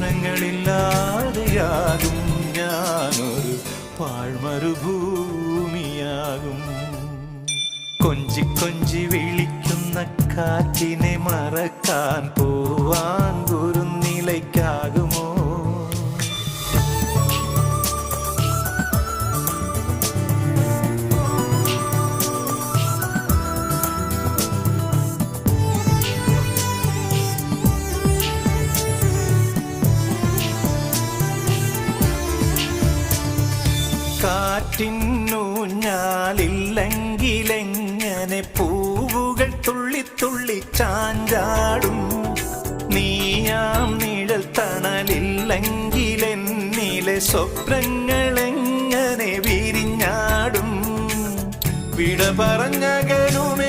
പ്രശ്നങ്ങളില്ലാതെയാകും. ഞാനൊരു പാഴ്മരുഭൂമിയാകും കൊഞ്ചി കൊഞ്ചി വിളിക്കുന്ന കാറ്റിനെ മറക്കാൻ പോ കാറ്റിന്നൂഞ്ഞാലില്ലെങ്കിലെങ്ങനെ പൂവുകൾ തുള്ളി തുള്ളി ചാഞ്ചാടും? നീയാം നിഴൽ തണലില്ലെങ്കിലെന്നിലെ സ്വപ്നങ്ങളെങ്ങനെ വിരിഞ്ഞാടും? വിട പറഞ്ഞകലുമെൻ നെഞ്ചിലെ